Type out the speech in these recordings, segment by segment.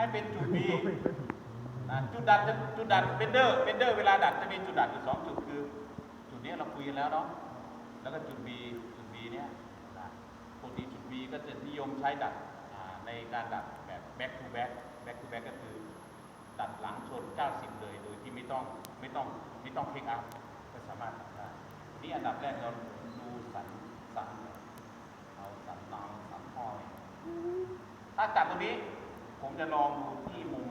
ให้เป็นจุด B อะจุดดัดจะจุดดัดเบนเดอร์เบนเดอร์เวลาดัดจะมีจุดดัดอยู่สองจุดคือ จุดนี้เราคุยกันแล้วเนาะแล้วก็จุด B จุด B เนี่ยนะปกติจุด B ก็จะนิยมใช้ดัดอ่าในการดัดแบบ back to back back to back ก็คือ ดัดหลังชน 90 เลยโดยที่ไม่ต้องไม่ต้องไม่ต้องเทคอัพก็สามารถทำได้นี่อันดับแรกเราดูสันสันเอาสันนองสันพ่อเนี่ยถ้าจับตรงนี้ ผมจะลองดูที่มุม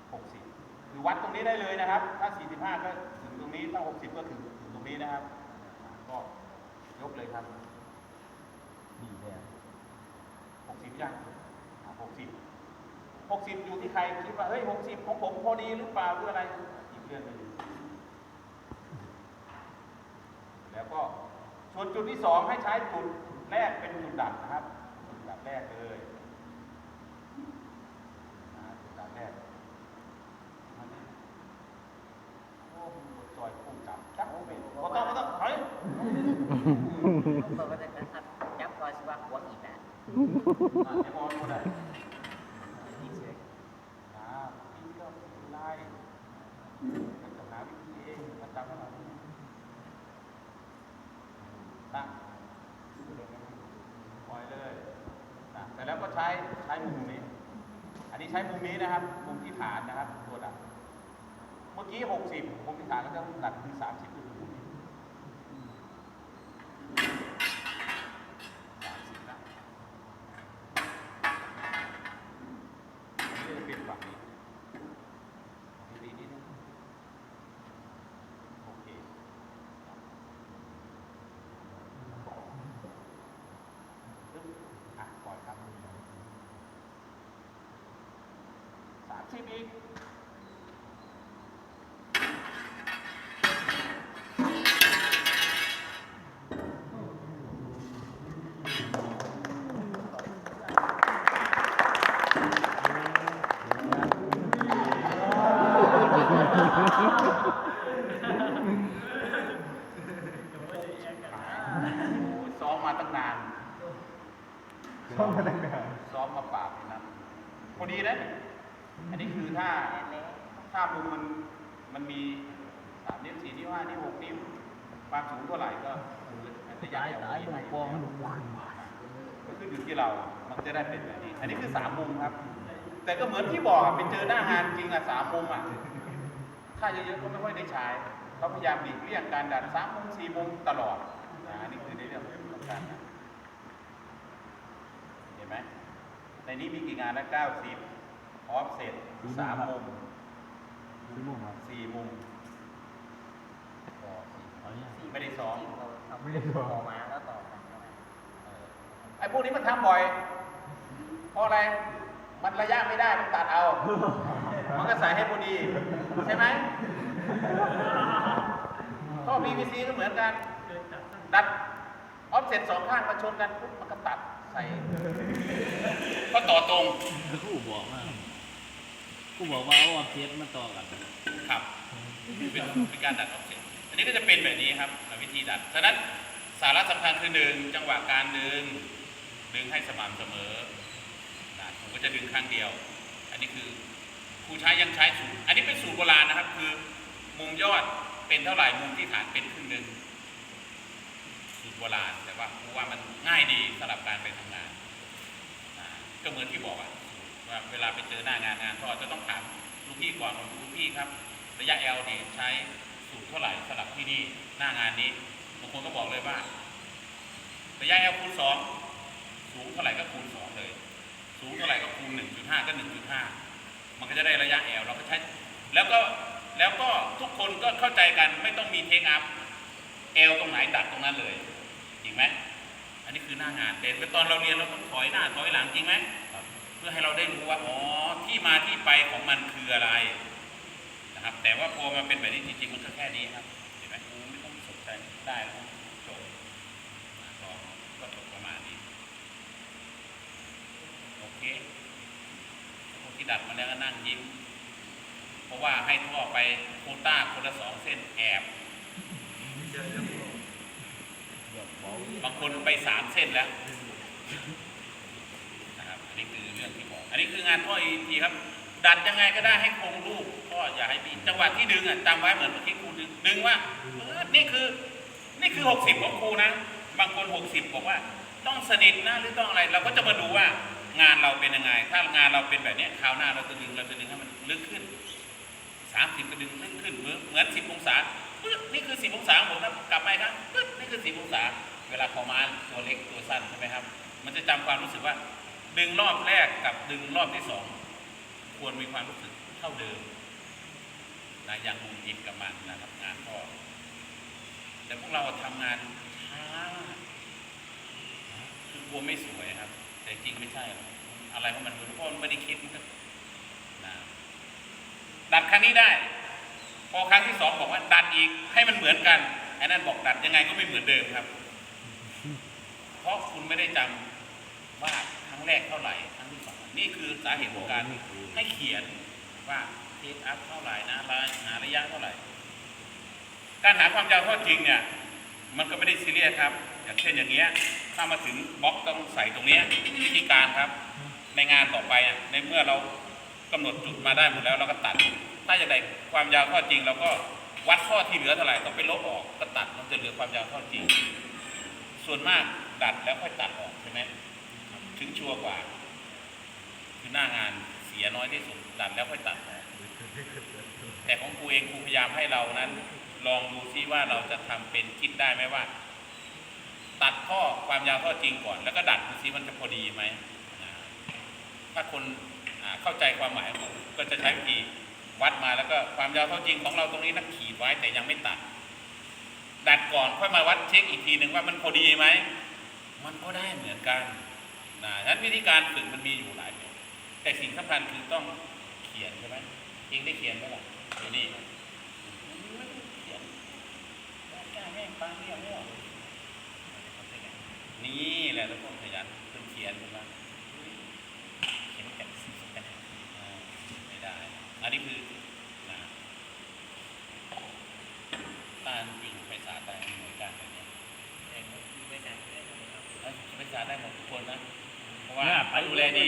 60 คือวัดตรงนี้ได้เลยนะครับ ถ้า 45 ก็ถึงตรงนี้ ถ้า 60 ก็ถึงถึงตรงนี้นะครับ ก็ยกเลยครับดีเลย60ยัง60 60 อยู่ที่ใครคิดว่า เฮ้ย 60 ของผมพอดีหรือเปล่าหรืออะไร อีกเรื่องหนึงแล้วก็ส่วนจุดที่สองให้ใช้จุดแรกเป็นจุดดับนะครับ จุดดับแรกเลยอ่าจุดดับแรกอันนี้ โอ้มันจอยพุ่งจับจับไม่เป็นก็ต้องก็ต้องเฮ้ยผมก็จะคัดยับรอยสิว่าหัวอีกแหละอะเดี๋ยวมองดูได้นี่เฉยอ่าพี่ก็ไม่เป็นไรก็จะหาวิธีเองมาจำให้เราตั้งปล่อยเลยนะแต่แล้วก็ใช้ใช้มุมนี้ อันนี้ใช้มุมนี้นะครับ มุมที่ฐานนะครับ ตัวดัด เมื่อกี้60มุมที่ฐานก็จะดัดคือ30คือมุมนี้30นะอันนี้จะเป็นฝั่งนี้ดีๆนิดนึงโอเคปึ๊บอะปล่อยครับสามสิบอีก ซ้อมมาตั้งนาน ชอบมาตั้งนานซ้อมมาปราบนะพอดีนะ อันนี้คือถ้าแน่ถ้ามุมมันมันมีสามนิ้วสี่นิ้วห้านิ้วหกนิ้วความสูงเท่าไหร่ก็ระยะตายแถวตายนี้หให้นูฟองหนูวางก็คืออยู่ที่เรา มันจะได้เป็นแบบนี้ อันนี้คือสามมุมครับ แต่ก็เหมือนที่บอกอะไปเจอหน้างานจริงอะสามมุมอะ ถ้าเยอะๆก็ไม่ค่อยได้ใช้เขาพยายามหลีกเลี่ยงการดัดสามมุมสี่มุมตลอดนะอันนี้คือในเรื่องของการนะเห็นไหมในนี้มีกี่งานนะเก้าสิบออฟเซ็ตสามมุมซื้อมุมครับสี่มุมก็สี่เอาเนี่ยๆไม่ได้ซ้อมเราทำไม่ได้ซ้อมต่อมาแล้วต่อกันเข้ามาเออไอ้พวกนี้มันทำบ่อยเพราะอะไร มันระยะไม่ได้ มันตัดเอา มันก็ใส่ให้พอดี ใช่ไหมท่อ PVC ก็เหมือนกัน ดัดออฟเซ็ตสองข้างมาชนกันปุ๊บมันก็ตัดใส่ ก็ต่อตรงคือกูบอกว่ากูบอกว่าเอาออฟเซตมาต่อกันครับ เป็นเป็นการดัดออฟเซ็ตอันนี้ก็จะเป็นแบบนี้ครับวิธีดัด ฉะนั้นสาระสำคัญคือหนึ่งจังหวะการดึง ดึงให้สม่ำเสมอนะผมก็จะดึงครั้งเดียว อันนี้คือ ครูใช้ยังใช้สูตร อันนี้เป็นสูตรโบราณนะครับ คือมุมยอดเป็นเท่าไหร่มุมที่ฐานเป็นครึ่งหนึ่งสูตรโบราณ แต่ว่าครูว่ามันง่ายดีสำหรับการไปทำงานก็เหมือนที่บอกอะว่าเวลาไปเจอหน้างานงานก็จะต้องถามลูกพี่ก่อนว่าลูกพี่ครับ ระยะ L นี่ใช้สูตรเท่าไหร่สำหรับที่นี่หน้างานนี้บางคนก็บอกเลยว่าระยะ L คูณสองสูงเท่าไหร่ก็คูณสองเลย สูงเท่าไหร่ก็คูณหนึ่งจุดห้าก็หนึ่งจุดห้า มันก็จะได้ระยะ L เราก็ใช้แล้วก็แล้วก็ทุกคนก็เข้าใจกันไม่ต้องมีเทคอัพ L ตรงไหนดัดตรงนั้นเลยจริงไหมอันนี้คือหน้างานแต่เป็นตอนเราเรียนเราต้องถอยหน้าถอยหลังจริงไหมเพื่อให้เราได้รู้ว่าอ๋อที่มาที่ไปของมันคืออะไรนะครับแต่ว่าพอมาเป็นแบบนี้จริงๆมันก็แค่นี้ครับเห็นไหมกูไม่ต้องสนใจได้แล้วจบนะก็ก็จบประมาณนี้ โอเคคนที่ ดัดมาแล้วก็นั่งยิ้มเพราะว่าให้ท่อไปโคต้าคนละสองเส้นแอบบางคนไปสามเส้นแล้วนะครับอันี่คือเรื่องที่บอกอันนี้คืองานท่อ ET ครับ ดัดยังไงก็ได้ให้คงรูปก็ออย่าให้มีจังหวะที่ดึงอะจำไว้เหมือนเมื่อกี้ครูดึงดึงว่าเออนี่คือ นี่คือ60ของครูนะบางคน60บอกว่า ต้องสนิทนะหรือต้องอะไร เราก็จะมาดูว่า งานเราเป็นยังไง ถ้างานเราเป็นแบบนี้คราวหน้าเราจะดึงเราจะดึงให้มันลึกขึ้น30ก็ดึงลึกขึ้นเหมือนเหมือน10องศาปึ๊บนี่คือ10องศาของผมนะกลับไปครับปึ๊บนี่คือ10องศา เวลาพอมาตัวเล็กตัวสั้นใช่ไหมครับ มันจะจำความรู้สึกว่า ดึงรอบแรกกับดึงรอบที่สองควรมีความรู้สึกเท่าเดิมนะอย่างมุมยิบกับมันนะครับงานก็แต่พวกเราทำงานช้าคือกลัวไม่สวยครับ แต่จริงไม่ใช่หรอกอะไรของมันเพราะมันไม่ได้คิดนะดัดครั้งนี้ได้ พอครั้งที่สองบอกว่า ดัดอีกให้มันเหมือนกันไอ้นั่นบอกดัดยังไงก็ไม่เหมือนเดิมครับ เพราะคุณไม่ได้จำว่าครั้งแรกเท่าไหร่ครั้งที่สองนี่คือสาเหตุของการให้เขียนว่าเทสอัพเท่าไหร่นะระหาระยะเท่าไหร่ การหาความยาวข้อจริงเนี่ย มันก็ไม่ได้ซีเรียสครับ อย่างเช่นอย่างเงี้ยถ้ามาถึงบล็อกต้องใส่ตรงเนี้ยวิธีการครับ ในงานต่อไปอะในเมื่อเรากำหนดจุดมาได้หมดแล้วเราก็ตัด ถ้าจะได้ความยาวข้อจริงเราก็วัดข้อที่เหลือเท่าไหร่ต้องไปลบออกก็ตัดมันจะเหลือความยาวข้อจริง ส่วนมากดัดแล้วค่อยตัดออกใช่ไหมถึงชัวร์กว่า คือหน้างานเสียน้อยที่สุดดัดแล้วค่อยตัดออกแต่ของครูเองครูพยายามให้เรานั้น ลองดูซิว่าเราจะทำเป็นคิดได้ไหมว่า ตัดข้อความยาวข้อจริงก่อน แล้วก็ดัดดูซิมันจะพอดีไหม ถ้าคนเข้าใจความหมายผมก็จะใช้วิธีวัดมาแล้วก็ความยาวข้อจริงของเราตรงนี้นักขีดไว้แต่ยังไม่ตัด ดัดก่อนค่อยมาวัดเช็คอีกทีหนึ่งว่ามันพอดีไหม มันก็ได้เหมือนกันนะฉะนั้นวิธีการฝึกมันมีอยู่หลายแบบแต่สิ่งสำคัญคือต้องเขียนใช่ไหมเองได้เขียนไหมล่ะเดี๋ยวนี้ไม่ได้เขียนแก้แม่งปังเรียมั่ว นี่แหละทุกคนขยันคุณเขียนถูกไเขียนแบบสิบกันไม่ได้ อันนี้คือนะตานจริงไปสาได้เหมือนกันแบบนี้แต่ไม่ใช่ไม่ได้ครับเอ้ยไปสาได้หมดทุกคนนะ เพราะว่าไปดูแลดี